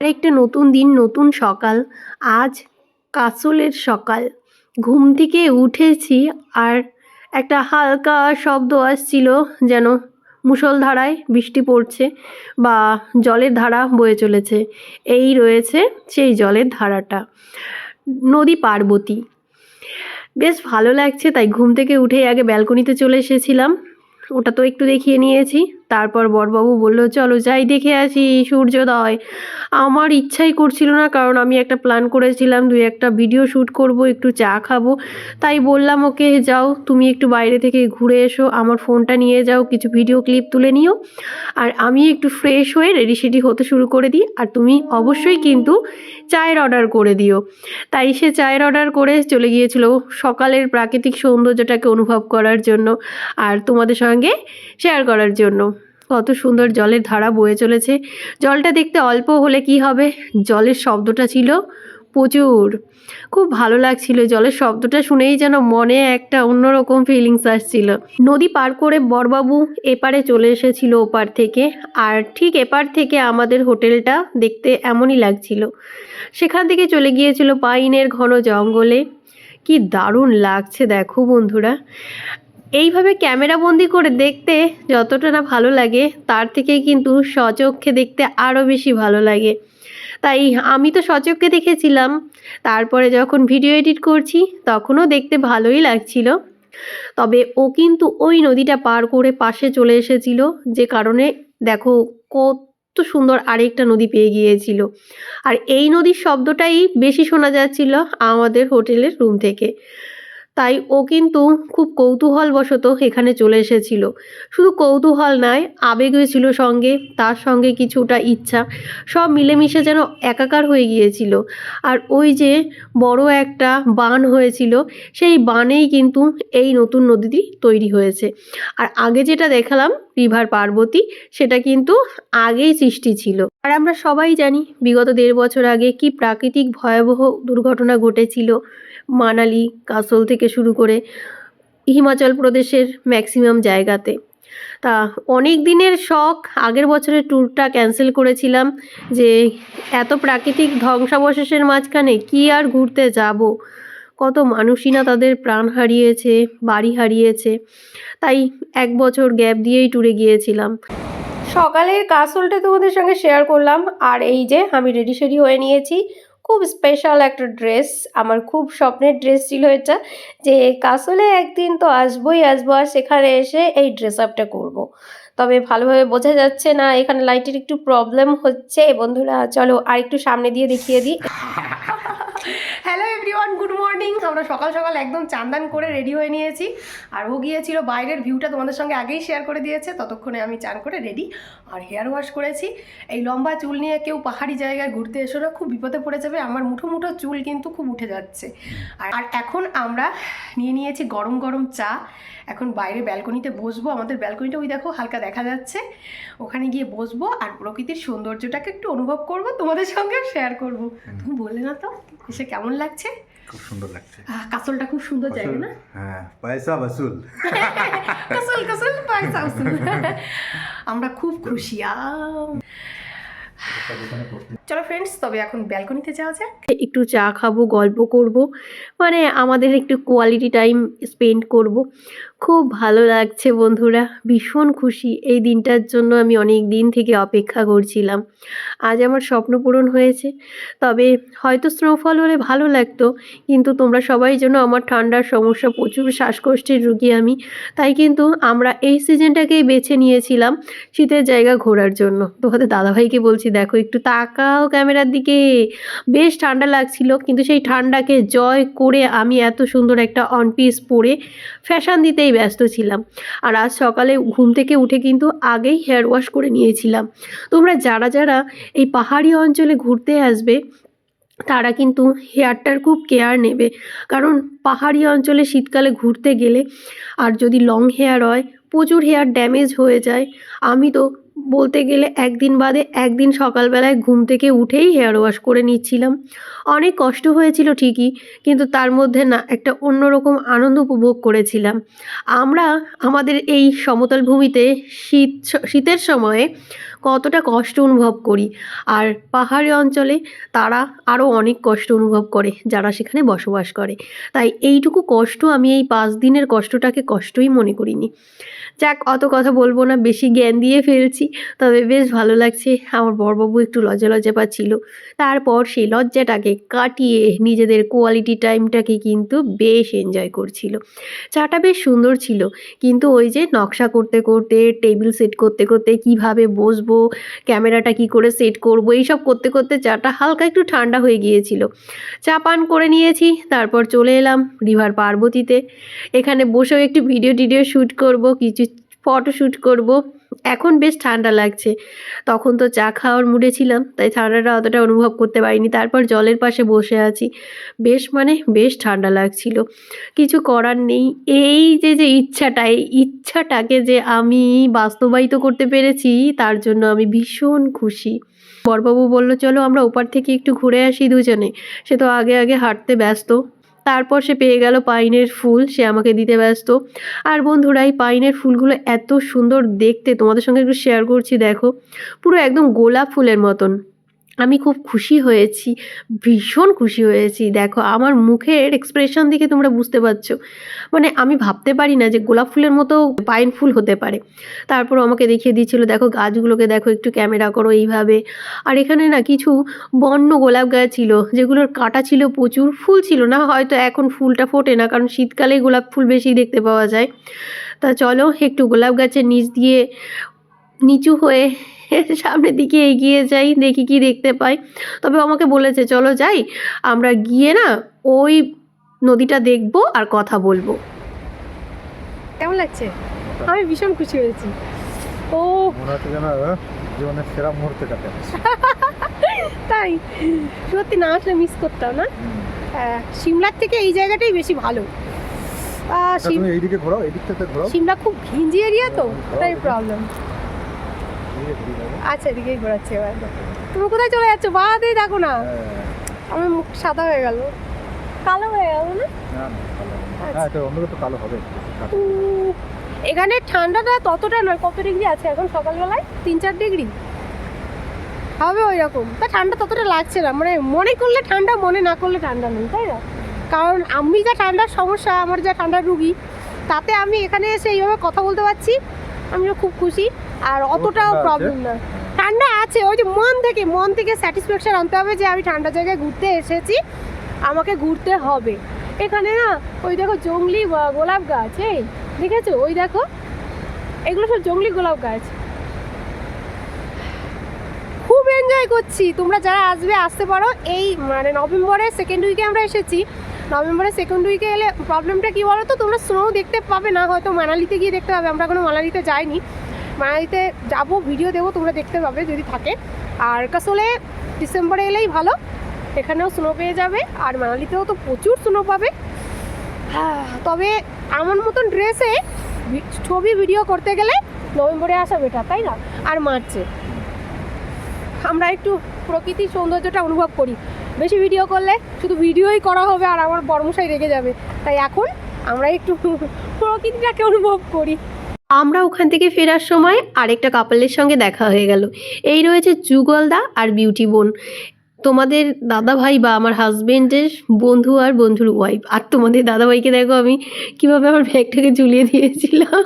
একটা নতুন দিন, নতুন সকাল। আজ কাসলের সকাল। ঘুম থেকে উঠেছি আর একটা হালকা শব্দ আসছিল যেন মুষলধারায় বৃষ্টি পড়ছে বা জলের ধারা বয়ে চলেছে। এই রয়েছে সেই জলের ধারাটা। নদী পার্বতী। বেশ ভালো লাগছে, তাই ঘুম থেকে উঠেই আগে ব্যালকনিতে চলে এসেছিলাম। ওটা তো একটু দেখিয়ে নিয়েছি। তারপর বরবাবু বলল, চলো যাই, দেখে আসি সূর্যোদয়। আমার ইচ্ছাই করছিল না, কারণ আমি একটা প্ল্যান করেছিলাম, দুই একটা ভিডিও শ্যুট করব, একটু চা খাব। তাই বললাম, ওকে, যাও, তুমি একটু বাইরে থেকে ঘুরে এসো, আমার ফোনটা নিয়ে যাও, কিছু ভিডিও ক্লিপ তুলে নিও। আর আমি একটু ফ্রেশ হয়ে রেডি সেডি হতে শুরু করে দিই, আর তুমি অবশ্যই কিন্তু চায়ের অর্ডার করে দিও। তাই সে চায়ের অর্ডার করে চলে গিয়েছিল সকালের প্রাকৃতিক সৌন্দর্যটাকে অনুভব করার জন্য, আর তোমাদের সঙ্গে শেয়ার করার জন্য। কত সুন্দর জলের ধারা বয়ে চলেছে। জলটা দেখতে অল্প হলে কি হবে? জলের শব্দটা ছিল প্রচুর। খুব ভালো লাগছিল জলের শব্দটা শুনেই যেন মনে একটা অন্যরকম ফিলিংস আসছিল। নদী পার করে বরবাবু এপারে চলে এসেছিল ওপার থেকে। আর ঠিক এপার থেকে আমাদের হোটেলটা দেখতে এমনই লাগছিল। সেখান থেকে চলে গিয়েছিল পাইনের ঘন জঙ্গলে। কি দারুণ লাগছে দেখো বন্ধুরা। এইভাবে ক্যামেরা বন্দি করে দেখতে যতটা না ভালো লাগে, তার থেকে কিন্তু সচক্ষে দেখতে আরও বেশি ভালো লাগে। তাই আমি তো সচক্ষে দেখেছিলাম। তারপরে যখন ভিডিও এডিট করছি, তখনও দেখতে ভালোই লাগছিল। তবে ও কিন্তু ওই নদীটা পার করে পাশে চলে এসেছিল, যে কারণে দেখো কত সুন্দর আরেকটা নদী পেয়ে গিয়েছিল। আর এই নদীর শব্দটাই বেশি শোনা যাচ্ছিল আমাদের হোটেলের রুম থেকে। তাই ও কিন্তু খুব কৌতূহলবশত এখানে চলে এসেছিল। শুধু কৌতূহল নয় আবেগও ছিল সঙ্গে, তার সঙ্গে কিছুটা ইচ্ছা। সব মিলেমিশে যেন একাকার হয়ে গিয়েছিল। আর ওই যে বড় একটা বান হয়েছিল, সেই বানেই কিন্তু এই নতুন নদীটি তৈরি হয়েছে। আর আগে যেটা দেখালাম, রিভার পার্বতী, সেটা কিন্তু আগেই সৃষ্টি ছিল। আর আমরা সবাই জানি, বিগত দেড় বছর আগে কি প্রাকৃতিক ভয়াবহ দুর্ঘটনা ঘটেছিল। মানালি, কাসল থেকে শুরু করে হিমাচল প্রদেশের ম্যাক্সিমাম জায়গাতে। তা অনেক দিনের শখ, আগের বছরের ট্যুরটা ক্যান্সেল করেছিলাম যে এত প্রাকৃতিক ধ্বংসাবশেষের মাঝখানে কি আর ঘুরতে যাব? কত মানুষই না তাদের প্রাণ হারিয়েছে, বাড়ি হারিয়েছে, তাই এক বছর গ্যাপ দিয়েই ট্যুরে গিয়েছিলাম। সকালের কাসলটা তোমাদের সঙ্গে শেয়ার করলাম, আর এই যে আমি রেডি সেডি হয়ে নিয়েছি। খুব স্পেশাল একটা ড্রেস আমার খুব স্বপ্নের ড্রেস ছিল এটা যে কাসলে একদিন তো আসবোই, আসব আর সেখানে এসে এই ড্রেস আপটা করব। তবে ভালোভাবে বোঝা যাচ্ছে না, এখানে লাইটের একটু প্রবলেম হচ্ছে। বন্ধুরা, চলো আর একটু সামনে দিয়ে দেখিয়ে দিই। হ্যালো এভরিওয়ান গুড মর্নিং আমরা সকাল সকাল একদম চান্দান করে রেডি হয়ে নিয়েছি। আর ও গিয়েছিল বাইরের ভিউটা তোমাদের সঙ্গে আগেই শেয়ার করে দিয়েছে, ততক্ষণে আমি চান করে রেডি আর হেয়ার ওয়াশ করেছি। এই লম্বা চুল নিয়ে কেউ পাহাড়ি জায়গায় ঘুরতে এসো না, খুব বিপদে পড়ে যাবে, আমার মুঠো মুঠো চুল কিন্তু খুব উঠে যাচ্ছে। আর আর এখন আমরা নিয়ে নিয়েছি গরম গরম চা। এখন বাইরে ব্যালকনিতে বসবো। আমাদের ব্যালকনিটা ওই দেখো হালকা দেখা যাচ্ছে। ওখানে গিয়ে বসবো আর প্রকৃতির সৌন্দর্যটাকে একটু অনুভব করব তোমাদের সঙ্গে শেয়ার করব। তুমি বললে না তো এসে কেমন লাগছে? খুব সুন্দর লাগছে। কাসলটা খুব সুন্দর জায়গা না? হ্যাঁ পয়সা বসুল কাসল কাসল পয়সা উসুল। আমরা খুব খুশি। আম। চলো ফ্রেন্ডস তবে এখন ব্যালকনিতে যাওয়া যাক। একটু চা খাব গল্প করব মানে আমাদের একটু কোয়ালিটি টাইম স্পেন্ড করব। খুব ভালো লাগছে বন্ধুরা ভীষণ খুশি। এই দিনটার জন্য আমি অনেক দিন থেকে অপেক্ষা করছিলাম। আজ আমার স্বপ্ন পূরণ হয়েছে তবে হয়তো স্নোফল হলে ভালো লাগতো কিন্তু তোমরা সবাই যেন আমার ঠান্ডার সমস্যা প্রচুর শ্বাসকষ্টের রুগী আমি তাই কিন্তু আমরা এই সিজনটাকেই বেছে নিয়েছিলাম শীতের জায়গা ঘোরার জন্য। তোমাদের দাদাভাইকে বলছি দেখো একটু তাকাও ক্যামেরার দিকে। বেশ ঠান্ডা লাগছিল, কিন্তু সেই ঠান্ডাকে জয় করে আমি এত সুন্দর একটা অন পিস পরে ফ্যাশন দিতেই ব্যস্ত ছিলাম। আর আজ সকালে ঘুম থেকে উঠে কিন্তু আগেই হেয়ার ওয়াশ করে নিয়েছিলাম। তোমরা যারা যারা এই পাহাড়ি অঞ্চলে ঘুরতে আসবে, তারা কিন্তু হেয়ারটার খুব কেয়ার নেবে। কারণ পাহাড়ি অঞ্চলে শীতকালে ঘুরতে গেলে আর যদি লং হেয়ার হয়, প্রচুর হেয়ার ড্যামেজ হয়ে যায়। আমি তো বলতে গেলে একদিন বাদে একদিন সকালবেলায় ঘুম থেকে উঠেই হেয়ার ওয়াশ করে নিচ্ছিলাম। অনেক কষ্ট হয়েছিল ঠিকই, কিন্তু তার মধ্যে না একটা অন্যরকম আনন্দ উপভোগ করেছিলাম। আমরা আমাদের এই সমতল ভূমিতে শীত শীতের সময়ে কতটা কষ্ট অনুভব করি। আর পাহাড়ি অঞ্চলে তারা আরও অনেক কষ্ট অনুভব করে, যারা সেখানে বসবাস করে। তাই এইটুকু কষ্ট আমি এই পাঁচ দিনের কষ্টটাকে কষ্টই মনে করিনি। যাক, অত কথা বলব না, বেশি জ্ঞান দিয়ে ফেলছি, তবে বেশ ভালো লাগছে, আমার বড়বাবু একটু লজ্জা লজ্জা পাচ্ছিল তারপর সেই লজ্জাটাকে কাটিয়ে নিজেদের কোয়ালিটি টাইমটাকে কিন্তু বেশ এনজয় করছিল। চাটা বেশ সুন্দর ছিল, কিন্তু ওই যে নকশা করতে করতে টেবিল সেট করতে করতে কীভাবে বসবো ক্যামেরাটা কি করে সেট করব, এইসব করতে করতে চাটা হালকা একটু ঠান্ডা হয়ে গিয়েছিল। চা পান করে নিয়েছি, তারপর চলে এলাম রিভার পার্বতীতে। এখানে বসেও একটু ভিডিও টিডিও শ্যুট করব, কিছু ফটো শ্যুট করব। এখন বেশ ঠান্ডা লাগছে। তখন তো চা খাওয়ার মুডে ছিলাম, তাই ঠান্ডাটা অতটা অনুভব করতে পারিনি। তারপর জলের পাশে বসে আছি। বেশ মানে বেশ ঠান্ডা লাগছিল। কিছু করার নেই। এই যে যে ইচ্ছাটা, এই ইচ্ছাটাকে যে আমি বাস্তবায়িত করতে পেরেছি, তার জন্য আমি ভীষণ খুশি। বরবাবু বলল, চলো আমরা ওপার থেকে একটু ঘুরে আসি দুজনে। সে তো আগে আগে হাঁটতে ব্যস্ত। তারপর সে পেয়ে গেল পাইনের ফুল, সে আমাকে দিতে ব্যস্ত। আর বন্ধুরা, এই পাইনের ফুলগুলো এত সুন্দর দেখতে, তোমাদের সঙ্গে একটু শেয়ার করছি, দেখো। পুরো একদম গোলাপ ফুলের মতন। আমি খুব খুশি হয়েছি, ভীষণ খুশি হয়েছি। দেখো, আমার মুখের এক্সপ্রেশন দেখে তোমরা বুঝতে পারছ। মানে আমি ভাবতে পারি না যে গোলাপ ফুলের মতো পাইন ফুল হতে পারে। তারপর আমাকে দেখিয়ে দিচ্ছিল দেখো, গাছগুলোকে দেখো, একটু ক্যামেরা করো এইভাবে। আর এখানে না কিছু বন্য গোলাপ গাছ ছিল, যেগুলোর কাটা ছিল প্রচুর। ফুল ছিল না, হয়তো এখন ফুলটা ফোটে না, কারণ শীতকালে গোলাপ ফুল বেশি দেখতে পাওয়া যায়। তা চলো, একটু গোলাপ গাছের নিচ দিয়ে নিচু হয়ে সামনের দিকে এগিয়ে যাই দেখি কি দেখতে পাই। তবে আমাকে বলেছে চলো যাই আমরা গিয়ে না ওই নদীটা দেখব আর কথা বলব। কেমন লাগছে? আমি ভীষণ খুশি হয়েছি। ও। মনে হচ্ছে যেন আহ, জীবনের সেরা মুহূর্তে কাটে তাই। সত্যি না আসলে মিস করতাম না। হ্যাঁ সিমলার থেকে এই জায়গাটাই বেশি ভালো। তুমি এইদিকে ঘোরাও এদিক থেকে ঘোরাও। সিমলা খুব ঘিঞ্জি এরিয়া তো তাই প্রবলেম। আচ্ছা এদিকেই ঘোরাচ্ছি এবার। তুমি কোথায় চলে যাচ্ছ? বাড়াতেই দেখো না। হ্যাঁ, আমার মুখ সাদা হয়ে গেল। কালো হয়ে গেল না। আচ্ছা। হ্যাঁ এটা অন্য তো কালো হবে। উম, এখানে ঠান্ডাটা ততটা নয় কত ডিগ্রি আছে এখন সকালবেলায়? তিন চার ডিগ্রি? হবে ওই রকম। তা ঠান্ডা ততটা লাগছে না। মানে মনে করলে ঠান্ডা মনে না করলে ঠান্ডা নেই তাই না? কারণ আমি যা ঠান্ডার সমস্যা আমার যা ঠান্ডার রুগী তাতে আমি এখানে এসে এইভাবে কথা বলতে পারছি। আমিও খুব খুশি। আর অতটাও প্রবলেম না। ঠান্ডা আছে ওই যে মন থেকে মন থেকে স্যাটিসফ্যাকশন আনতে হবে যে আমি ঠান্ডা জায়গায় ঘুরতে এসেছি। আমাকে ঘুরতে হবে। এখানে না ওই দেখো জঙ্গলি গোলাপ গাছ এই দেখেছ? ওই দেখো এগুলো সব জঙ্গলি গোলাপ গাছ। খুব এনজয় করছি। তোমরা যারা আসবে আসতে পারো। এই মানে নভেম্বরের সেকেন্ড উইকে আমরা এসেছি। নভেম্বরের সেকেন্ড উইকে এলে প্রবলেমটা কী বলো তো তোমরা স্নো দেখতে পাবে না হয়তো মানালিতে গিয়ে দেখতে পাবে। আমরা কোনো মানালিতে যাইনি। মানালিতে যাব ভিডিও দেবো তোমরা দেখতে পাবে যদি থাকে। আর কাসলে ডিসেম্বরে এলেই ভালো। এখানেও স্নো পেয়ে যাবে। আর মানালিতেও তো প্রচুর স্নো পাবে। হ্যাঁ, তবে আমার মতন ড্রেসে ছবি ভিডিও করতে গেলে নভেম্বরে আসা বেটার তাই না? আর মার্চে। আমরা একটু প্রকৃতির সৌন্দর্যটা অনুভব করি। বেশি ভিডিও করলে শুধু ভিডিওই করা হবে আর আমার বর্মশাই রেগে যাবে। তাই এখন আমরা একটু প্রকৃতিটাকে অনুভব করি। আমরা ওখান থেকে ফেরার সময় আরেকটা কাপলের সঙ্গে দেখা হয়ে গেল। এই রয়েছে যুগলদা আর বিউটি বোন। তোমাদের দাদা ভাই বা আমার হাজবেন্ডের বন্ধু আর বন্ধুর ওয়াইফ আর তোমাদের দাদা ভাইকে দেখো আমি কীভাবে আমার ব্যাগটাকে ঝুলিয়ে দিয়েছিলাম।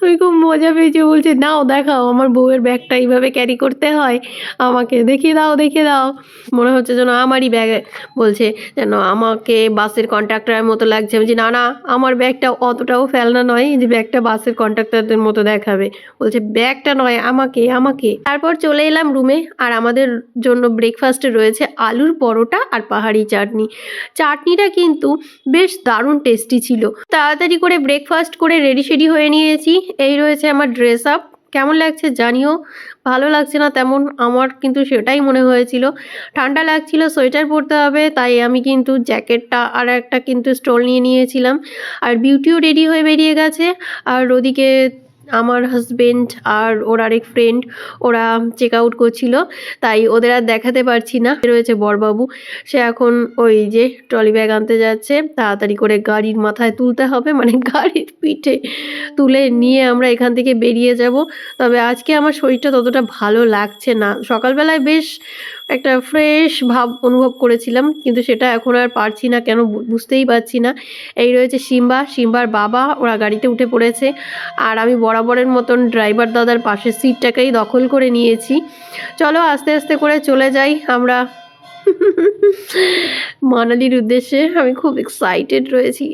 আমি খুব মজা পেয়েছি। বলছে, নাও, দেখাও, আমার বউয়ের ব্যাগটা এইভাবে ক্যারি করতে হয়। আমাকে দেখিয়ে দাও দেখিয়ে দাও। মনে হচ্ছে যেন আমারই ব্যাগ বলছে, যেন আমাকে বাসের কন্ট্রাক্টরের মতো লাগছে। আমি না না, আমার ব্যাগটা অতটাও ফেলনা নয় যে ব্যাগটা বাসের কন্ট্রাক্টরদের মতো দেখাবে। বলছে, ব্যাগটা নয়, আমাকে আমাকে। তারপর চলে এলাম রুমে আর আমাদের জন্য ব্রেকফাস্টে রয়েছে আলুর পরোটা আর পাহাড়ি চাটনি। চাটনিটা কিন্তু বেশ দারুণ টেস্টি ছিল। তাড়াতাড়ি করে ব্রেকফাস্ট করে রেডি সেডি হয়ে নিয়েছি। এই রয়েছে আমার ড্রেস আপ কেমন লাগছে জানিও। ভালো লাগছে না তেমন। আমার কিন্তু সেটাই মনে হয়েছিল। ঠান্ডা লাগছিল, সোয়েটার পরতে হবে, তাই আমি কিন্তু জ্যাকেটটা আর একটা কিন্তু স্টল নিয়ে নিয়েছিলাম। আর বিউটিও রেডি হয়ে বেরিয়ে গেছে। আর ওদিকে আমার হাজবেন্ড আর ওর আরেক ফ্রেন্ড ওরা চেক আউট করছিল। তাই ওদের আর দেখাতে পারছি না। রয়েছে বরবাবু। সে এখন ওই যে ট্রলি ব্যাগ আনতে যাচ্ছে। তাড়াতাড়ি করে গাড়ির মাথায় তুলতে হবে। মানে গাড়ির পিঠে তুলে নিয়ে আমরা এখান থেকে বেরিয়ে যাব। তবে আজকে আমার শরীরটা ততটা ভালো লাগছে না। সকালবেলায় বেশ একটা ফ্রেশ ভাব অনুভব করেছিলাম, কিন্তু সেটা এখন আর পারছি না, কেন বুঝতেই পারছি না। এই রয়েছে সিম্বা, সিম্বার বাবা, ওরা গাড়িতে উঠে পড়েছে, আর আমি বরাবরের মতন ড্রাইভার দাদার পাশের সিটটাকেই দখল করে নিয়েছি। চলো আস্তে আস্তে করে চলে যাই আমরা। মানালির উদ্দেশ্যে আমি খুব এক্সাইটেড রয়েছি।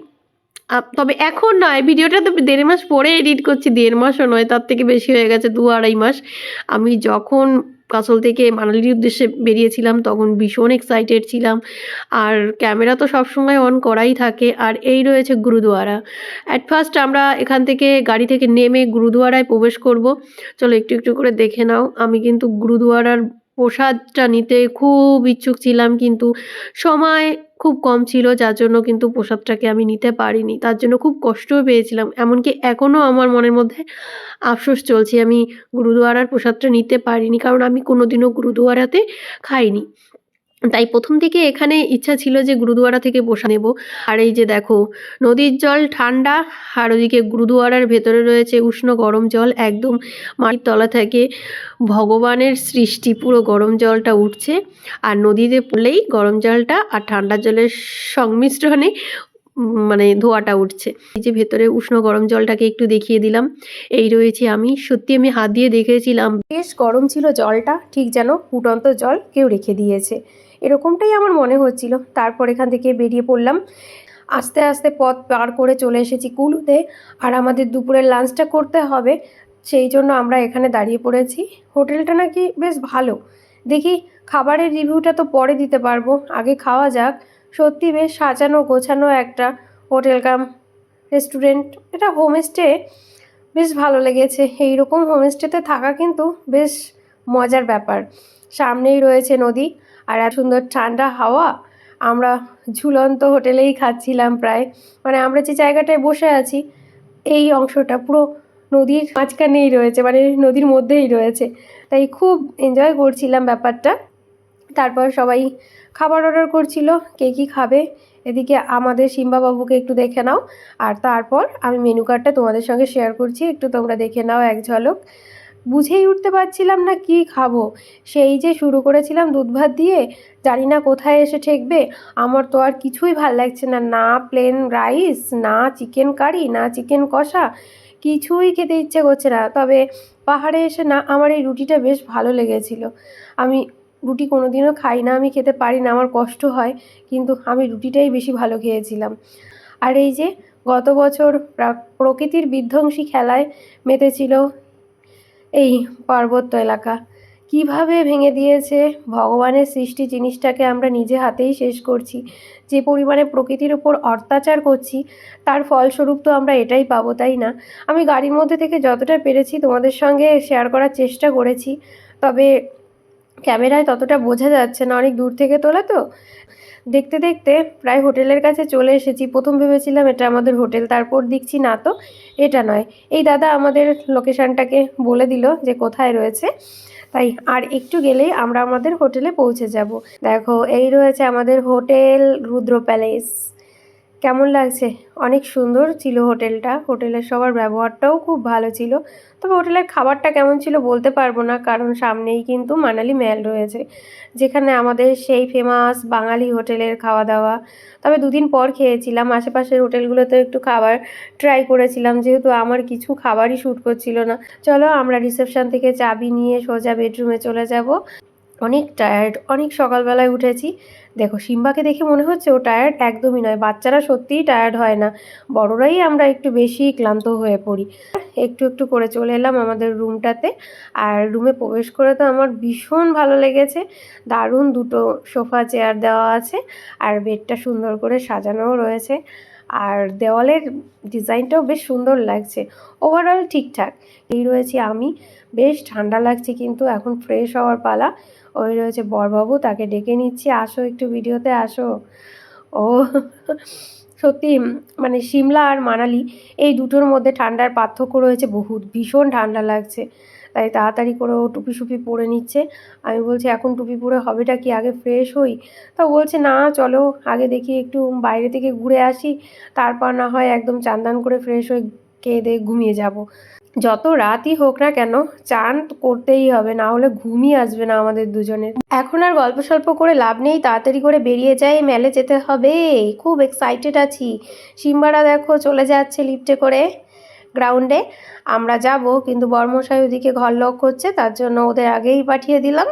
তবে এখন নয় ভিডিওটা তো দেড় মাস পরে এডিট করছি, দেড় মাসও নয়, তার থেকে বেশি হয়ে গেছে দু আড়াই মাস। আমি যখন কাসল থেকে মানালির উদ্দেশ্যে বেরিয়েছিলাম, তখন ভীষণ এক্সাইটেড ছিলাম। আর ক্যামেরা তো সবসময় অন করাই থাকে, আর এই রয়েছে গুরুদুয়ারা। অ্যাট ফার্স্ট আমরা এখান থেকে গাড়ি থেকে নেমে গুরুদুয়ারায় প্রবেশ করব। চলো একটু একটু করে দেখে নাও, আমি কিন্তু গুরুদুয়ারার প্রসাদটা নিতে খুব ইচ্ছুক ছিলাম, কিন্তু সময় খুব কম ছিল, যার জন্য কিন্তু প্রসাদটাকে আমি নিতে পারিনি। তার জন্য খুব কষ্টও পেয়েছিলাম। এমনকি এখনও আমার মনের মধ্যে আফসোস চলছে, আমি গুরুদুয়ারার প্রসাদটা নিতে পারিনি, কারণ আমি কোনোদিনও গুরুদুয়ারাতে খাইনি। তাই প্রথম থেকে এখানে ইচ্ছা ছিল যে গুরুদুয়ারা থেকে বসা নেব। আর এই যে দেখো, নদীর জল ঠান্ডা, আর ওদিকে গুরুদুয়ারার ভেতরে রয়েছে উষ্ণ গরম জল, একদম মাটির তলা থেকে ভগবানের সৃষ্টি, পুরো গরম জলটা উঠছে। আর নদীতে পড়লেই গরম জলটা আর ঠান্ডা জলের সংমিশ্রণে মানে ধোয়াটা উঠছে। এই যে ভেতরে উষ্ণ গরম জলটাকে একটু দেখিয়ে দিলাম। এই রয়েছে আমি। সত্যি আমি হাত দিয়ে দেখেছিলাম। বেশ গরম ছিল জলটা, ঠিক যেন ফুটন্ত জল কেউ রেখে দিয়েছে। এরকমটাই আমার মনে হচ্ছিল। তারপর এখান থেকে বেরিয়ে পড়লাম। আস্তে আস্তে পথ পার করে চলে এসেছি কুলুতে। আর আমাদের দুপুরের লাঞ্চটা করতে হবে, সেই জন্য আমরা এখানে দাঁড়িয়ে পড়েছি। হোটেলটা নাকি বেশ ভালো। দেখি খাবারের রিভিউটা তো পরে দিতে পারব। আগে খাওয়া যাক। সত্যি বেশ সাজানো গোছানো একটা হোটেল কাম রেস্টুরেন্ট। এটা হোমস্টে বেশ ভালো লেগেছে। এইরকম হোমস্টেতে থাকা কিন্তু বেশ মজার ব্যাপার। সামনেই রয়েছে নদী। আর এত সুন্দর ঠান্ডা হাওয়া, আমরা ঝুলন্ত হোটেলেই খাচ্ছিলাম প্রায়। মানে আমরা যে জায়গাটায় বসে আছি, এই অংশটা পুরো নদীর মাঝখানেই রয়েছে মানে নদীর মধ্যেই রয়েছে। তাই খুব এনজয় করছিলাম ব্যাপারটা। তারপর সবাই খাবার অর্ডার করছিল, কে কী খাবে? এদিকে আমাদের সিম্বাবাবুকে একটু দেখে নাও। আর তারপর আমি মেনু কার্ডটা তোমাদের সঙ্গে শেয়ার করছি, একটু তোমরা দেখে নাও এক ঝলক। বুঝেই উঠতে পারছিলাম না কি খাব। সেই যে শুরু করেছিলাম দুধ ভাত দিয়ে, জানি না কোথায় এসে ঠেকবে। আমার তো আর কিছুই ভালো লাগছে না। না প্লেন রাইস না চিকেন কারি না চিকেন কষা, কিছুই খেতে ইচ্ছে করছে না। তবে পাহাড়ে এসে না, আমার এই রুটিটা বেশ ভালো লেগেছিল। আমি রুটি কোনোদিনও খাই না, আমি খেতে পারি না, আমার কষ্ট হয়, কিন্তু আমি রুটিটাই বেশি ভালো খেয়েছিলাম। আর এই যে গত বছর প্রা- প্রকৃতির বিধ্বংসী খেলায় মেতেছিল এই পার্বত্য এলাকা। কীভাবে ভেঙে দিয়েছে? ভগবানের সৃষ্টি জিনিসটাকে আমরা নিজে হাতেই শেষ করছি। যে পরিমাণে প্রকৃতির উপর অত্যাচার করছি, তার ফলস্বরূপ তো আমরা এটাই পাবো, তাই না? আমি গাড়ির মধ্যে থেকে যতটা পেরেছি তোমাদের সঙ্গে শেয়ার করার চেষ্টা করেছি। তবে ক্যামেরায় ততটা বোঝা যাচ্ছে না, অনেক দূর থেকে তোলা তো। দেখতে দেখতে প্রায় হোটেলের কাছে চলে এসেছি। প্রথম ভেবেছিলাম এটা আমাদের হোটেল, তারপর দেখছি না তো এটা নয়। এই দাদা আমাদের লোকেশানটাকে বলে দিল যে কোথায় রয়েছে। তাই আর একটু গেলেই আমরা আমাদের হোটেলে পৌঁছে যাব। দেখো, এই রয়েছে আমাদের হোটেল রুদ্র প্যালেস। কেমন লাগছে? অনেক সুন্দর ছিল হোটেলটা। হোটেলের সবার ব্যবহারটাও খুব ভালো ছিল। তবে হোটেলের খাবারটা কেমন ছিল বলতে পারব না, কারণ সামনেই কিন্তু মানালি ম্যাল রয়েছে, যেখানে আমাদের সেই ফেমাস বাঙালি হোটেলের খাওয়া দাওয়া তবে দুদিন পর খেয়েছিলাম। আশেপাশের হোটেলগুলোতে একটু খাবার ট্রাই করেছিলাম, যেহেতু আমার কিছু খাবারই শ্যুট করছিল না। চলো আমরা রিসেপশন থেকে চাবি নিয়ে সোজা বেডরুমে চলে যাব। অনেক টায়ার্ড অনেক সকালবেলায় উঠেছি। দেখো, সিম্বাকে দেখে মনে হচ্ছে ও টায়ার্ড একদমই নয়। বাচ্চারা সত্যিই টায়ার্ড হয় না। বড়রাই আমরা একটু বেশি ক্লান্ত হয়ে পড়ি। একটু একটু করে চলে এলাম আমাদের রুমটাতে। আর রুমে প্রবেশ করে তো আমার ভীষণ ভালো লেগেছে। দারুণ দুটো সোফা চেয়ার দেওয়া আছে। আর বেডটা সুন্দর করে সাজানোও রয়েছে। আর দেওয়ালের ডিজাইনটাও বেশ সুন্দর লাগছে। ওভারঅল ঠিকঠাক। এই রয়েছি আমি। বেশ ঠান্ডা লাগছে কিন্তু এখন ফ্রেশ হওয়ার পালা। ওই রয়েছে বরবাবু, তাকে ডেকে নিচ্ছি। আসো একটু ভিডিওতে, আসো। ও, সত্যি মানে সিমলা আর মানালি, এই দুটোর মধ্যে ঠান্ডার পার্থক্য রয়েছে বহুত। ভীষণ ঠান্ডা লাগছে। তাই তাড়াতাড়ি করে ও টুপি সুপি পরে নিচ্ছে। আমি বলছি, এখন টুপি পরে হবেটা কি আগে ফ্রেশ হই? তা বলছে, না, চলো আগে দেখি একটু বাইরে থেকে ঘুরে আসি। তারপর না হয় একদম চান্দান করে ফ্রেশ হয়ে খেয়ে দিয়ে ঘুমিয়ে যাব। যত রাতই হোক না কেন, চান করতেই হবে, না হলে ঘুমই আসবে না আমাদের দুজনের। এখন আর গল্প সল্প করে লাভ নেই, তাড়াতাড়ি করে বেরিয়ে যাই, মেলে যেতে হবে। খুব এক্সাইটেড আছি। সিম্বারা দেখো চলে যাচ্ছে লিফটে করে। গ্রাউন্ডে আমরা যাব, কিন্তু বর্মশাই ওদিকে ঘর লক করছে, তার জন্য ওদের আগেই পাঠিয়ে দিলাম।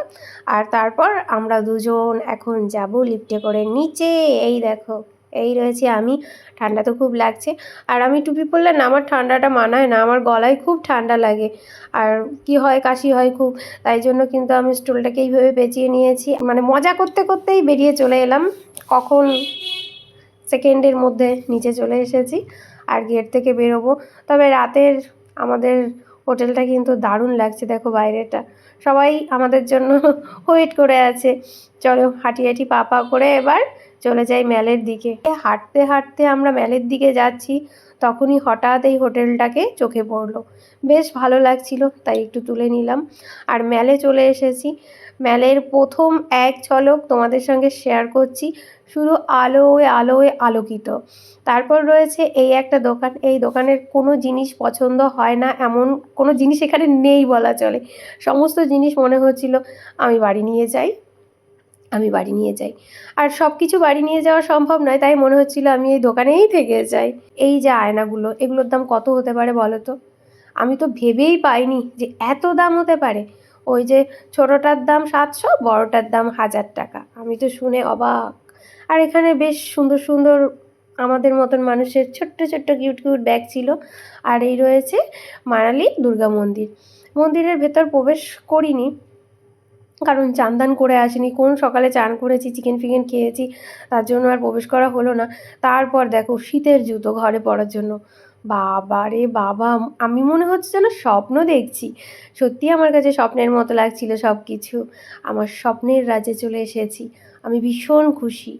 আর তারপর আমরা দুজন এখন যাব লিফটে করে নিচে। এই দেখো, এই রয়েছে আমি। ঠান্ডা তো খুব লাগছে। আর আমি টুপি পরলে না, আমার ঠান্ডাটা মানায় না, আমার গলায় খুব ঠান্ডা লাগে। আর কি হয়, কাশি হয় খুব। তাই জন্য কিন্তু আমি স্টুলটাকে এইভাবে পেঁচিয়ে নিয়েছি। মানে মজা করতে করতেই বেরিয়ে চলে এলাম। কখন সেকেন্ডের মধ্যে নিচে চলে এসেছি। আর গেট থেকে বেরোবো। তবে রাতের আমাদের হোটেলটা কিন্তু দারুণ লাগছে, দেখো বাইরেটা। সবাই আমাদের জন্য ওয়েট করে আছে। চলো হাঁটি হাঁটি পা পা করে এবার চলে যাই ম্যালের দিকে। হাঁটতে হাঁটতে আমরা ম্যালের দিকে যাচ্ছি, তখনই হঠাৎ এই হোটেলটাকে চোখে পড়ল। বেশ ভালো লাগছিল, তাই একটু তুলে নিলাম। আর ম্যালে চলে এসেছি। ম্যালের প্রথম এক ঝলক তোমাদের সঙ্গে শেয়ার করছি। শুধু আলোয় আলোয় আলোকিত। তারপর রয়েছে এই একটা দোকান। এই দোকানের কোনো জিনিস পছন্দ হয় না, এমন কোনো জিনিস এখানে নেই বলা চলে। সমস্ত জিনিস মনে হচ্ছিল, আমি বাড়ি নিয়ে যাই, আমি বাড়ি নিয়ে যাই। আর সব কিছু বাড়ি নিয়ে যাওয়া সম্ভব নয়, তাই মনে হচ্ছিল আমি এই দোকানেই থেকে যাই। এই যে আয়নাগুলো, এগুলোর দাম কত হতে পারে বলো তো? আমি তো ভেবেই পাইনি যে এত দাম হতে পারে। ওই যে ছোটোটার দাম সাতশো, বড়টার দাম হাজার টাকা। আমি তো শুনে অবাক। আর এখানে বেশ সুন্দর সুন্দর আমাদের মতন মানুষের ছোট্ট ছোট্ট কিউট কিউট ব্যাগ ছিল। আর এই রয়েছে মানালি দুর্গা মন্দির। মন্দিরের ভেতর প্রবেশ করিনি, কারণ চান করে আসিনি। কোন সকালে চান করেছি চিকেন ফিকেন খেয়েছি, তার জন্য আর প্রবেশ করা হলো না। তারপর দেখো শীতের জুতো ঘরে পরার জন্য। বাবা রে বাবা, আমি মনে হচ্ছে যেন স্বপ্ন দেখছি। সত্যি আমার কাছে স্বপ্নের মতো লাগছিল সব কিছু আমার স্বপ্নের রাজ্যে চলে এসেছি। আমি ভীষণ খুশি।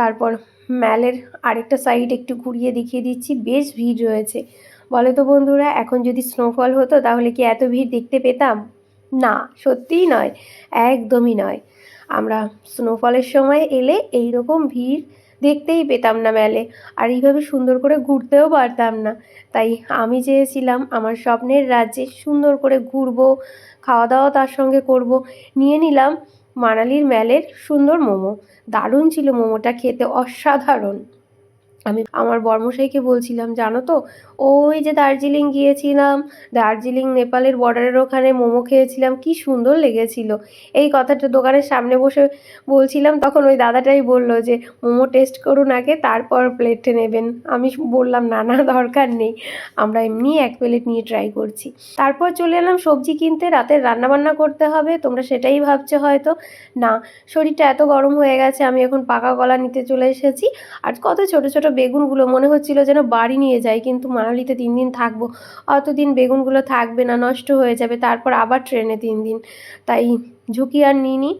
তারপর ম্যালের আরেকটা সাইড একটু ঘুরিয়ে দেখিয়ে দিচ্ছি, বেশ ভিড় রয়েছে। বলো তো বন্ধুরা, এখন যদি স্নোফল হতো তাহলে কি এত ভিড় দেখতে পেতাম? না, সত্যিই নয়, একদমই নয়। আমরা স্নোফলের সময় এলে এই রকম ভিড় দেখতেই পেতাম না মেলে আর এইভাবে সুন্দর করে ঘুরতেও পারতাম না। তাই আমি চেয়েছিলাম আমার স্বপ্নের রাজ্যে সুন্দর করে ঘুরবো, খাওয়া দাওয়া তার সঙ্গে করব, নিয়ে নিলাম মানালির ম্যালের সুন্দর মোমো। দারুণ ছিল মোমোটা খেতে অসাধারণ। আমি আমার বর্মশাইকে বলছিলাম, জানো তো, ওই যে দার্জিলিং গিয়েছিলাম, দার্জিলিং নেপালের বর্ডারের ওখানে মোমো খেয়েছিলাম, কি সুন্দর লেগেছিল। এই কথাটা দোকানের সামনে বসে বলছিলাম, তখন ওই দাদাটাই বলল যে, মোমো টেস্ট করুন আগে, তারপর প্লেটে নেবেন। আমি বললাম, না না, দরকার নেই, আমরা এমনি এক প্লেট নিয়ে ট্রাই করছি। তারপর চলে এলাম, সবজি কিনতে, রাতের রান্নাবান্না করতে হবে, তোমরা সেটাই ভাবছ হয়তো। না, শরীরটা এত গরম হয়ে গেছে, আমি এখন পাকা কলা নিতে চলে এসেছি, আর কত ছোট ছোট বেগুনগুলো, মনে হচ্ছিল যেন বাড়ি নিয়ে যাই, কিন্তু মানালিতে তিন দিন থাকব। অতদিন বেগুনগুলো থাকবে না, নষ্ট হয়ে যাবে, তারপর আবার ট্রেনে তিন দিন। তাই ঝুঁকি আর নিইনি,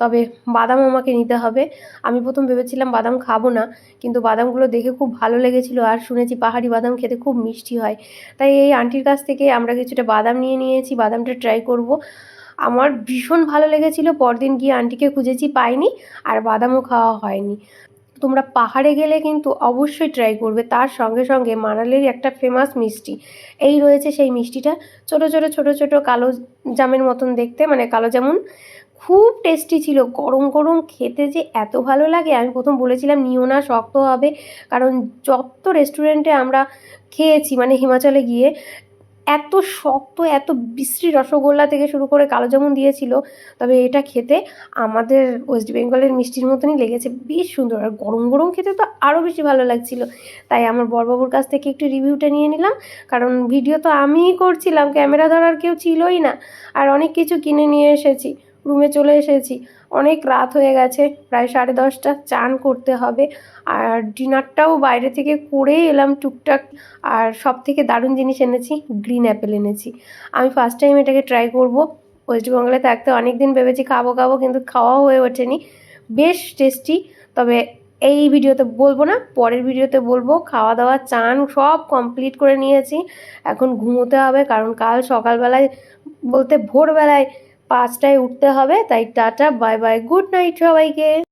তবে বাদাম আমাকে নিতে হবে। আমি প্রথম ভেবেছিলাম বাদাম খাব না, কিন্তু বাদামগুলো দেখে খুব ভালো লেগেছিলো, আর শুনেছি পাহাড়ি বাদাম খেতে খুব মিষ্টি হয়। তাই এই আন্টির কাছ থেকে আমরা কিছুটা বাদাম নিয়ে নিয়েছি, বাদামটা ট্রাই করব। আমার ভীষণ ভালো লেগেছিলো, পরদিন গিয়ে আন্টিকে খুঁজেছি পাইনি, আর বাদামও খাওয়া হয়নি। তোমরা পাহাড়ে গেলে কিন্তু অবশ্যই ট্রাই করবে। তার সঙ্গে সঙ্গে মানালির একটা ফেমাস মিষ্টি। এই রয়েছে সেই মিষ্টিটা। ছোটো ছোটো ছোটো ছোটো কালো জামের মতন দেখতে। মানে কালো জামুন। খুব টেস্টি ছিল। গরম গরম খেতে যে এত ভালো লাগে, আমি প্রথম বলেছিলাম নিও না, শক্ত হবে। কারণ যত রেস্টুরেন্টে আমরা খেয়েছি মানে হিমাচলে গিয়ে এত শক্ত, এত বিশ্রী রসগোল্লা থেকে শুরু করে কালো জামুন দিয়েছিল, তবে এটা খেতে আমাদের ওয়েস্ট বেঙ্গলের মিষ্টির মতনই লেগেছে, বেশ সুন্দর। আর গরম গরম খেতে তো আরও বেশি ভালো লাগছিল। তাই আমার বড়বাবুর কাছ থেকে একটু রিভিউটা নিয়ে নিলাম, কারণ ভিডিও তো আমিই করছিলাম, ক্যামেরা ধরার কেউ ছিলই না, আর অনেক কিছু কিনে নিয়ে এসেছি। রুমে চলে এসেছি। অনেক রাত হয়ে গেছে, প্রায় সাড়ে দশটা, চান করতে হবে। আর ডিনারটাও বাইরে থেকে করে এলাম টুকটাক। আর সব থেকে দারুণ জিনিস এনেছি গ্রিন অ্যাপেল এনেছি। আমি ফার্স্ট টাইম এটাকে ট্রাই করব। ওয়েস্টবেঙ্গলে থাকতে অনেক দিন ভেবেছি খাব খাব, কিন্তু খাওয়া হয়ে ওঠেনি। বেশ টেস্টি তবে এই ভিডিওতে বলব না, পরের ভিডিওতে বলব খাওয়া দাওয়া চান সব কমপ্লিট করে নিয়েছি। এখন ঘুমোতে হবে, কারণ কাল সকালবেলায় বলতে ভোরবেলায় পাঁচটায় উঠতে হবে তাই tata bye bye good night সবাইকে।